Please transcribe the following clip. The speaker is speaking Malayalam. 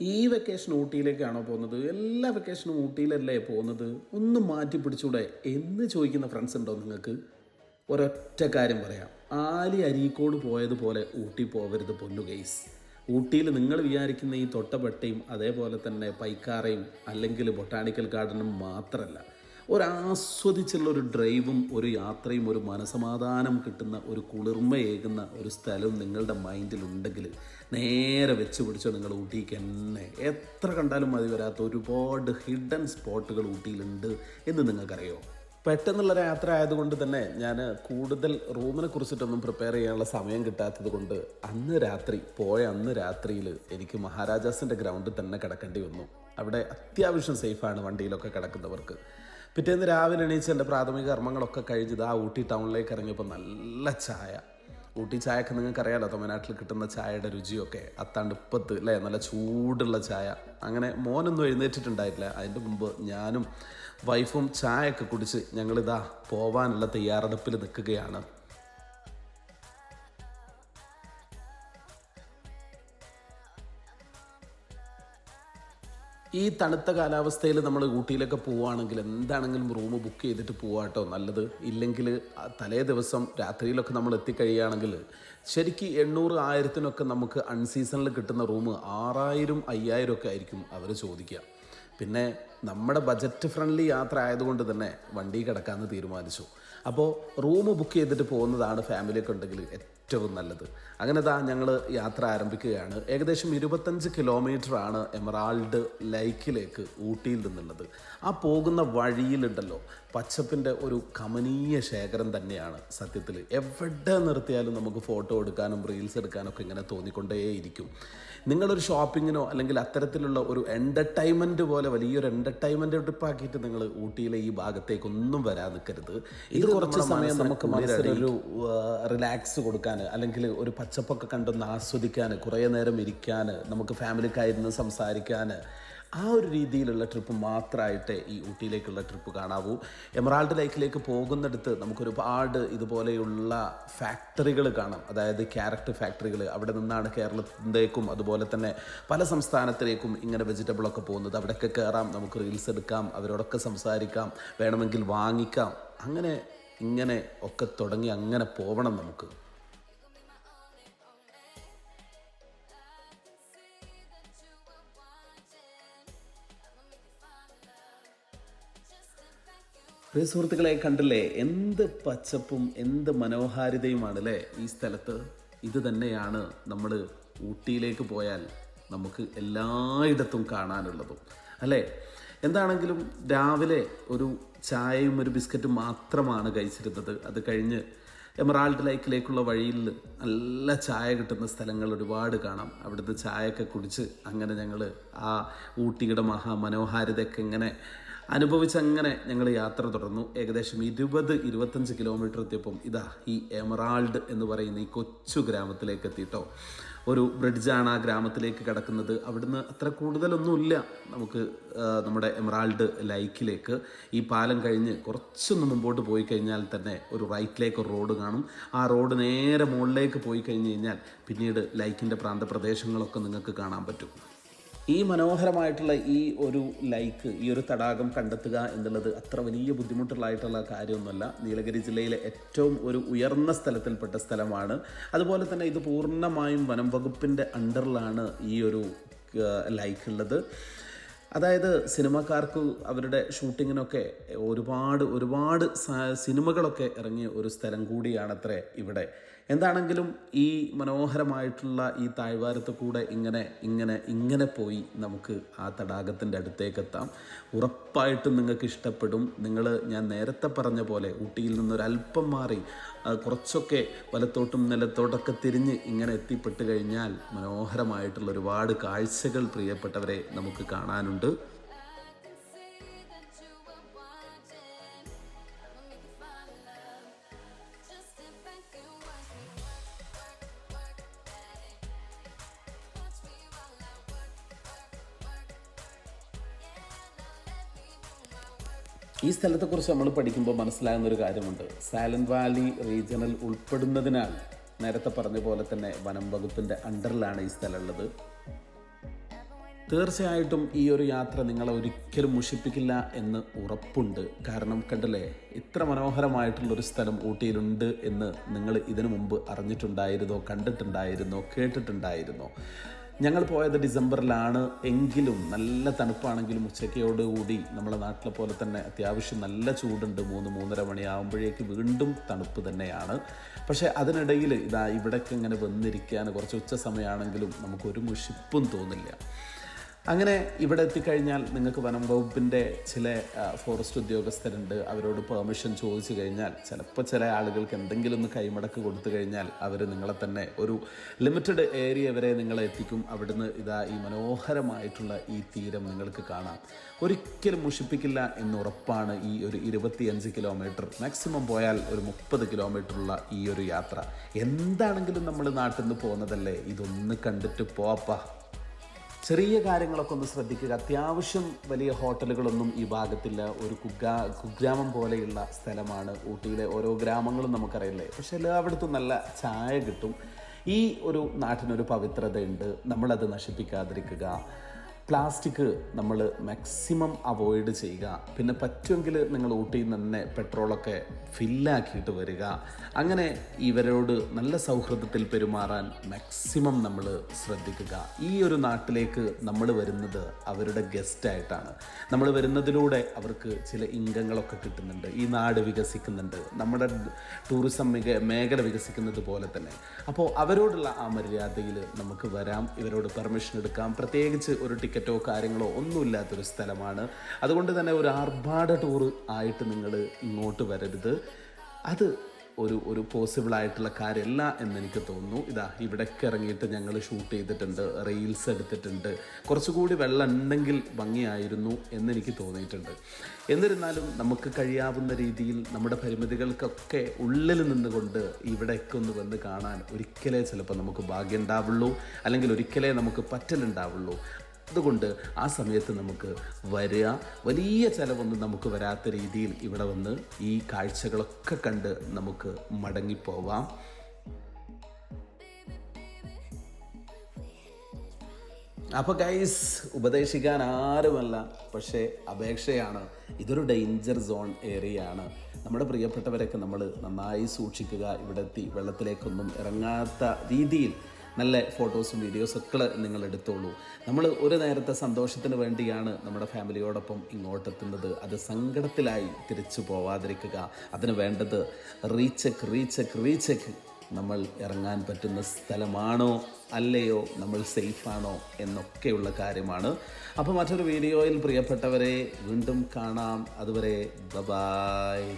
ഈ വെക്കേഷൻ ഊട്ടിയിലേക്കാണോ പോകുന്നത്? എല്ലാ വെക്കേഷനും ഊട്ടിയിലല്ലേ പോകുന്നത്? ഒന്ന് മാറ്റി പിടിച്ചൂടെ. എന്ന് ചോദിക്കുന്ന ഫ്രണ്ട്സ് ഉണ്ടോ നിങ്ങൾക്ക്? ഒരൊറ്റ കാര്യം പറയാം. ആലി അരീക്കോട് പോയതുപോലെ ഊട്ടി പോകരുത് പൊന്നു ഗെയ്സ് ഊട്ടിയിൽ നിങ്ങൾ വിചാരിക്കുന്ന ഈ തൊട്ടപെട്ടയും അതേപോലെ തന്നെ പൈക്കാറയും അല്ലെങ്കിൽ ബൊട്ടാണിക്കൽ ഗാർഡനും മാത്രമല്ല ഒരാസ്വദിച്ചുള്ള ഒരു ഡ്രൈവും ഒരു യാത്രയും ഒരു മനസമാധാനം കിട്ടുന്ന ഒരു കുളിർമയേകുന്ന ഒരു സ്ഥലം നിങ്ങളുടെ മൈൻഡിലുണ്ടെങ്കിൽ നേരെ വെച്ച് പിടിച്ചോ നിങ്ങൾ ഊട്ടിക്ക് തന്നെ എത്ര കണ്ടാലും മതി വരാത്ത ഒരുപാട് ഹിഡൻ സ്പോട്ടുകൾ ഊട്ടിയിലുണ്ട് എന്ന് നിങ്ങൾക്കറിയോ? പെട്ടെന്നുള്ളൊരു യാത്ര ആയതുകൊണ്ട് തന്നെ ഞാൻ കൂടുതൽ റൂമിനെ കുറിച്ചിട്ടൊന്നും പ്രിപ്പയർ ചെയ്യാനുള്ള സമയം കിട്ടാത്തത് കൊണ്ട് അന്ന് രാത്രി പോയ അന്ന് രാത്രിയിൽ എനിക്ക് മഹാരാജാസിന്റെ ഗ്രൗണ്ടിൽ തന്നെ കിടക്കേണ്ടി വന്നു. അവിടെ അത്യാവശ്യം സേഫാണ് വണ്ടിയിലൊക്കെ കിടക്കുന്നവർക്ക്. പിറ്റേന്ന് രാവിലെ എണീച്ച് എന്റെ പ്രാഥമിക കർമ്മങ്ങളൊക്കെ കഴിഞ്ഞത് ആ ഊട്ടി ടൗണിലേക്ക് ഇറങ്ങിയപ്പോൾ നല്ല ചായ. ഊട്ടി ചായയൊക്കെ അറിയാലോ തമിഴ്നാട്ടിൽ കിട്ടുന്ന ചായയുടെ രുചിയൊക്കെ. അത്താണ്ടിപ്പത്ത് അല്ലേ നല്ല ചൂടുള്ള ചായ. അങ്ങനെ മോനൊന്നും എഴുന്നേറ്റിട്ടുണ്ടായിട്ടില്ല. അതിന്റെ മുമ്പ് ഞാനും വൈഫും ചായയൊക്കെ കുടിച്ച് ഞങ്ങളിതാ പോവാനുള്ള തയ്യാറെടുപ്പിൽ നിൽക്കുകയാണ്. ഈ തണുത്ത കാലാവസ്ഥയിൽ നമ്മൾ ഊട്ടിയിലൊക്കെ പോവുകയാണെങ്കിൽ എന്താണെങ്കിലും റൂം ബുക്ക് ചെയ്തിട്ട് പോവാട്ടോ നല്ലത്. ഇല്ലെങ്കിൽ തലേ ദിവസം രാത്രിയിലൊക്കെ നമ്മൾ എത്തിക്കഴിയുകയാണെങ്കിൽ ശരിക്കും എണ്ണൂറ് ആയിരത്തിനൊക്കെ നമുക്ക് അൺസീസണിൽ കിട്ടുന്ന റൂം ആറായിരം അയ്യായിരം ഒക്കെ ആയിരിക്കും അവർ ചോദിക്കുക. പിന്നെ നമ്മുടെ ബജറ്റ് ഫ്രണ്ട്ലി യാത്ര ആയതുകൊണ്ട് തന്നെ വണ്ടി കിടക്കാമെന്ന് തീരുമാനിച്ചു. അപ്പോൾ റൂം ബുക്ക് ചെയ്തിട്ട് പോകുന്നതാണ് ഫാമിലിയൊക്കെ ഉണ്ടെങ്കിൽ ഏറ്റവും നല്ലത്. അങ്ങനെ താ ഞങ്ങൾ യാത്ര ആരംഭിക്കുകയാണ്. ഏകദേശം ഇരുപത്തഞ്ച് കിലോമീറ്റർ ആണ് എമറാൾഡ് ലൈക്കിലേക്ക് ഊട്ടിയിൽ നിന്നുള്ളത്. ആ പോകുന്ന വഴിയിലുണ്ടല്ലോ പച്ചപ്പിന്റെ ഒരു കമനീയ ശേഖരം തന്നെയാണ് സത്യത്തിൽ എവിടെ നിർത്തിയാലും നമുക്ക് ഫോട്ടോ എടുക്കാനും റീൽസ് എടുക്കാനൊക്കെ ഇങ്ങനെ തോന്നിക്കൊണ്ടേയിരിക്കും. നിങ്ങളൊരു ഷോപ്പിങ്ങിനോ അല്ലെങ്കിൽ അത്തരത്തിലുള്ള ഒരു എന്റർടൈൻമെന്റ് പോലെ വലിയൊരു എന്റർടൈൻമെന്റ് ട്രിപ്പാക്കിയിട്ട് നിങ്ങൾ ഊട്ടിയിലെ ഈ ഭാഗത്തേക്കൊന്നും വരാൻ നിൽക്കരുത്. ഇത് കുറച്ച് സമയം നമുക്ക് ഒരു റിലാക്സ് കൊടുക്കാൻ അല്ലെങ്കിൽ ഒരു പച്ചപ്പൊക്കെ കണ്ടൊന്ന് ആസ്വദിക്കാൻ കുറേ നേരം ഇരിക്കാൻ നമുക്ക് ഫാമിലിക്കായിരുന്നു സംസാരിക്കാൻ ആ ഒരു രീതിയിലുള്ള ട്രിപ്പ് മാത്രമായിട്ട് ഈ ഊട്ടിയിലേക്കുള്ള ട്രിപ്പ് കാണാവൂ. എമറാൾഡ് ലേക്കിലേക്ക് പോകുന്നിടത്ത് നമുക്കൊരുപാട് ഇതുപോലെയുള്ള ഫാക്ടറികൾ കാണാം. അതായത് ക്യാരറ്റ് ഫാക്ടറികൾ അവിടെ നിന്നാണ് കേരളത്തിലേക്കും അതുപോലെ തന്നെ പല സംസ്ഥാനത്തിലേക്കും ഇങ്ങനെ വെജിറ്റബിളൊക്കെ പോകുന്നത്. അവിടെയൊക്കെ കയറാം നമുക്ക് റീൽസ് എടുക്കാം അവരോടൊക്കെ സംസാരിക്കാം വേണമെങ്കിൽ വാങ്ങിക്കാം. അങ്ങനെ ഇങ്ങനെ ഒക്കെ തുടങ്ങി അങ്ങനെ പോവണം നമുക്ക്. പ്രിയ സുഹൃത്തുക്കളെ കണ്ടില്ലേ? എന്ത് പച്ചപ്പും എന്ത് മനോഹാരിതയുമാണ് അല്ലേ ഈ സ്ഥലത്ത്? ഇത് തന്നെയാണ് നമ്മൾ ഊട്ടിയിലേക്ക് പോയാൽ നമുക്ക് എല്ലായിടത്തും കാണാനുള്ളതും അല്ലേ? എന്താണെങ്കിലും രാവിലെ ഒരു ചായയും ഒരു ബിസ്ക്കറ്റും മാത്രമാണ് കഴിച്ചിരുന്നത്. അത് കഴിഞ്ഞ് എമറാൾഡ് ലൈക്കിലേക്കുള്ള വഴിയിൽ നല്ല ചായ കിട്ടുന്ന സ്ഥലങ്ങൾ ഒരുപാട് കാണാം. അവിടുത്തെ ചായയൊക്കെ കുടിച്ച് അങ്ങനെ ഞങ്ങൾ ആ ഊട്ടിയുടെ മഹാമനോഹാരിതയൊക്കെ ഇങ്ങനെ അനുഭവിച്ചങ്ങനെ ഞങ്ങൾ യാത്ര തുടർന്നു. ഏകദേശം ഇരുപത് ഇരുപത്തഞ്ച് കിലോമീറ്റർ എത്തിയപ്പം ഇതാ ഈ എമറാൾഡ് എന്ന് പറയുന്ന ഈ കൊച്ചു ഗ്രാമത്തിലേക്ക് എത്തിയിട്ടോ ഒരു ബ്രിഡ്ജാണ് ആ ഗ്രാമത്തിലേക്ക് കിടക്കുന്നത്. അവിടുന്ന് അത്ര കൂടുതലൊന്നുമില്ല നമുക്ക് നമ്മുടെ എമറാൾഡ് ലൈക്കിലേക്ക്. ഈ പാലം കഴിഞ്ഞ് കുറച്ചൊന്ന് മുമ്പോട്ട് പോയി കഴിഞ്ഞാൽ തന്നെ ഒരു റൈറ്റിലേക്ക് ഒരു റോഡ് കാണും. ആ റോഡ് നേരെ മുകളിലേക്ക് പോയി കഴിഞ്ഞ് കഴിഞ്ഞാൽ പിന്നീട് ലൈക്കിന്റെ പ്രാന്തപ്രദേശങ്ങളൊക്കെ നിങ്ങൾക്ക് കാണാൻ പറ്റും. ഈ മനോഹരമായിട്ടുള്ള ഈ ഒരു ലൈക്ക് ഈ ഒരു തടാകം കണ്ടെത്തുക എന്നുള്ളത് അത്ര വലിയ ബുദ്ധിമുട്ടുള്ളതായിട്ടുള്ള കാര്യമൊന്നുമല്ല. നീലഗിരി ജില്ലയിലെ ഏറ്റവും ഒരു ഉയർന്ന സ്ഥലത്തിൽപ്പെട്ട സ്ഥലമാണ്. അതുപോലെ തന്നെ ഇത് പൂർണമായും വനം വകുപ്പിന്റെ അണ്ടറിലാണ് ഈ ഒരു ലൈക്ക് ഉള്ളത് അതായത് സിനിമക്കാർക്ക് അവരുടെ ഷൂട്ടിങ്ങിനൊക്കെ ഒരുപാട് ഒരുപാട് സിനിമകളൊക്കെ ഇറങ്ങിയ ഒരു സ്ഥലം കൂടിയാണത്രേ ഇവിടെ. എന്താണെങ്കിലും ഈ മനോഹരമായിട്ടുള്ള ഈ താഴ്വാരത്ത് കൂടെ ഇങ്ങനെ ഇങ്ങനെ ഇങ്ങനെ പോയി നമുക്ക് ആ തടാകത്തിന്റെ അടുത്തേക്ക് എത്താം ഉറപ്പായിട്ടും നിങ്ങൾക്ക് ഇഷ്ടപ്പെടും നിങ്ങൾ ഞാൻ നേരത്തെ പറഞ്ഞ പോലെ ഊട്ടിയിൽ നിന്നൊരല്പം മാറി ആ, കുറച്ചൊക്കെ വലത്തോട്ടും നിലത്തോട്ടൊക്കെ തിരിഞ്ഞ് ഇങ്ങനെ എത്തിപ്പെട്ട് കഴിഞ്ഞാൽ മനോഹരമായിട്ടുള്ള ഒരുപാട് കാഴ്ചകൾ പ്രിയപ്പെട്ടവരെ നമുക്ക് കാണാനുണ്ട്. ഈ സ്ഥലത്തെക്കുറിച്ച് നമ്മൾ പഠിക്കുമ്പോൾ മനസ്സിലാകുന്ന ഒരു കാര്യമുണ്ട്. സൈലന്റ് വാലി റീജിയണൽ ഉൾപ്പെടുന്നതിനാൽ നേരത്തെ പറഞ്ഞ പോലെ തന്നെ വനം വകുപ്പിന്റെ അണ്ടറിലാണ് ഈ സ്ഥലമുള്ളത്. തീർച്ചയായിട്ടും ഈ ഒരു യാത്ര നിങ്ങളെ ഒരിക്കലും മുഷിപ്പിക്കില്ല എന്ന് ഉറപ്പുണ്ട്. കാരണം കണ്ടല്ലേ ഇത്ര മനോഹരമായിട്ടുള്ളൊരു സ്ഥലം ഊട്ടിയിലുണ്ട് എന്ന് നിങ്ങൾ ഇതിനു മുമ്പ് അറിഞ്ഞിട്ടുണ്ടായിരുന്നോ കണ്ടിട്ടുണ്ടായിരുന്നോ കേട്ടിട്ടുണ്ടായിരുന്നോ? ഞങ്ങൾ പോയത് ഡിസംബറിലാണ്. എങ്കിലും നല്ല തണുപ്പാണെങ്കിലും ഉച്ചയ്ക്കോടുകൂടി നമ്മുടെ നാട്ടിലെ പോലെ തന്നെ അത്യാവശ്യം നല്ല ചൂടുണ്ട്. മൂന്ന് മൂന്നര മണിയാകുമ്പോഴേക്ക് വീണ്ടും തണുപ്പ് തന്നെയാണ്. പക്ഷേ അതിനിടയിൽ ഇതാ ഇവിടേക്ക് ഇങ്ങനെ വന്നിരിക്കാൻ കുറച്ച് ഉച്ച സമയമാണെങ്കിലും നമുക്കൊരു മുഷിപ്പും തോന്നില്ല. അങ്ങനെ ഇവിടെ എത്തിക്കഴിഞ്ഞാൽ നിങ്ങൾക്ക് വനം വകുപ്പിന്റെ ചില ഫോറസ്റ്റ് ഉദ്യോഗസ്ഥരുണ്ട്. അവരോട് പെർമിഷൻ ചോദിച്ചു കഴിഞ്ഞാൽ ചിലപ്പോൾ ചില ആളുകൾക്ക് എന്തെങ്കിലും ഒന്ന് കൈമടക്ക് കൊടുത്തു കഴിഞ്ഞാൽ അവർ നിങ്ങളെ തന്നെ ഒരു ലിമിറ്റഡ് ഏരിയ വരെ നിങ്ങളെ എത്തിക്കും. അവിടുന്ന് ഇതാ ഈ മനോഹരമായിട്ടുള്ള ഈ തീരം നിങ്ങൾക്ക് കാണാം. ഒരിക്കലും മുഷിപ്പിക്കില്ല എന്ന് ഉറപ്പാണ് ഈ ഒരു ഇരുപത്തിയഞ്ച് കിലോമീറ്റർ മാക്സിമം പോയാൽ ഒരു മുപ്പത് കിലോമീറ്ററുള്ള ഈ ഒരു യാത്ര. എന്താണെങ്കിലും നമ്മൾ നാട്ടിൽ നിന്ന് പോകുന്നതല്ലേ? ഇതൊന്ന് കണ്ടിട്ട് പോപ്പാ ചെറിയ കാര്യങ്ങളൊക്കെ ഒന്ന് ശ്രദ്ധിക്കുക. അത്യാവശ്യം വലിയ ഹോട്ടലുകളൊന്നും ഈ ഭാഗത്തില്ല. ഒരു കുഗ്രാ കുഗ്രാമം പോലെയുള്ള സ്ഥലമാണ് ഊട്ടിയിലെ ഓരോ ഗ്രാമങ്ങളും നമുക്കറിയില്ലേ. പക്ഷെ എല്ലായിടത്തും നല്ല ചായ കിട്ടും. ഈ ഒരു നാട്ടിനൊരു പവിത്രതയുണ്ട്. നമ്മളത് നശിപ്പിക്കാതിരിക്കുക. പ്ലാസ്റ്റിക് നമ്മൾ മാക്സിമം അവോയ്ഡ് ചെയ്യുക. പിന്നെ പറ്റുമെങ്കിൽ നിങ്ങൾ ഊട്ടിയിൽ നിന്ന് തന്നെ പെട്രോളൊക്കെ ഫില്ലാക്കിയിട്ട് വരിക. അങ്ങനെ ഇവരോട് നല്ല സൗഹൃദത്തിൽ പെരുമാറാൻ മാക്സിമം നമ്മൾ ശ്രദ്ധിക്കുക. ഈ ഒരു നാട്ടിലേക്ക് നമ്മൾ വരുന്നത് അവരുടെ ഗസ്റ്റായിട്ടാണ് നമ്മൾ വരുന്നതിലൂടെ അവർക്ക് ചില ഇംഗങ്ങളൊക്കെ കിട്ടുന്നുണ്ട്. ഈ നാട് വികസിക്കുന്നുണ്ട്. നമ്മുടെ ടൂറിസം മിക മേഖല വികസിക്കുന്നത് പോലെ തന്നെ. അപ്പോൾ അവരോടുള്ള ആ മര്യാദയിൽ നമുക്ക് വരാം. ഇവരോട് പെർമിഷൻ എടുക്കാം. പ്രത്യേകിച്ച് ഒരു ടിക്കറ്റോ കാര്യങ്ങളോ ഒന്നുമില്ലാത്തൊരു സ്ഥലമാണ്. അതുകൊണ്ട് തന്നെ ഒരു ആർഭാട ടൂർ ആയിട്ട് നിങ്ങൾ ഇങ്ങോട്ട് വരരുത്. അത് ഒരു ഒരു പോസിബിൾ ആയിട്ടുള്ള കാര്യമല്ല എന്നെനിക്ക് തോന്നുന്നു. ഇതാ ഇവിടേക്ക് ഇറങ്ങിയിട്ട് ഞങ്ങൾ ഷൂട്ട് ചെയ്തിട്ടുണ്ട് റീൽസ് എടുത്തിട്ടുണ്ട്. കുറച്ചുകൂടി വെള്ളം ഉണ്ടെങ്കിൽ ഭംഗിയായിരുന്നു എന്നെനിക്ക് തോന്നിയിട്ടുണ്ട്. എന്നിരുന്നാലും നമുക്ക് കഴിയാവുന്ന രീതിയിൽ നമ്മുടെ പരിമിതികൾക്കൊക്കെ ഉള്ളിൽ നിന്നുകൊണ്ട് ഇവിടേക്ക് ഒന്ന് വന്ന് കാണാൻ ഒരിക്കലേ ചിലപ്പോൾ നമുക്ക് ഭാഗ്യം ഉണ്ടാവുള്ളൂ. അല്ലെങ്കിൽ ഒരിക്കലേ നമുക്ക് പറ്റലുണ്ടാവുള്ളൂ. അതുകൊണ്ട് ആ സമയത്ത് നമുക്ക് വരിക. വലിയ ചിലവൊന്നും നമുക്ക് വരാത്ത രീതിയിൽ ഇവിടെ വന്ന് ഈ കാഴ്ചകളൊക്കെ കണ്ട് നമുക്ക് മടങ്ങിപ്പോവാം. അപ്പോൾ ഗൈസ് ഉപദേശിക്കാൻ ആരുമല്ല പക്ഷേ അപേക്ഷയാണ്. ഇതൊരു ഡേഞ്ചർ സോൺ ഏരിയ ആണ്. നമ്മുടെ പ്രിയപ്പെട്ടവരൊക്കെ നമ്മൾ നന്നായി സൂക്ഷിക്കുക. ഇവിടെ എത്തി വെള്ളത്തിലേക്കൊന്നും ഇറങ്ങാത്ത രീതിയിൽ നല്ല ഫോട്ടോസും വീഡിയോസും ഒക്കെ നിങ്ങൾ എടുത്തോളൂ നമ്മൾ ഒരു നേരത്തെ സന്തോഷത്തിന് വേണ്ടിയാണ് നമ്മുടെ ഫാമിലിയോടൊപ്പം ഇങ്ങോട്ടെത്തുന്നത്. അത് സങ്കടത്തിലായി തിരിച്ചു പോവാതിരിക്കുക. അതിന് വേണ്ടത് റീചെക്ക് റീചെക്ക് റീചെക്ക്. നമ്മൾ ഇറങ്ങാൻ പറ്റുന്ന സ്ഥലമാണോ അല്ലയോ നമ്മൾ സേഫാണോ എന്നൊക്കെയുള്ള കാര്യമാണ്. അപ്പോൾ മറ്റൊരു വീഡിയോയിൽ പ്രിയപ്പെട്ടവരെ വീണ്ടും കാണാം. അതുവരെ ബ ബായ്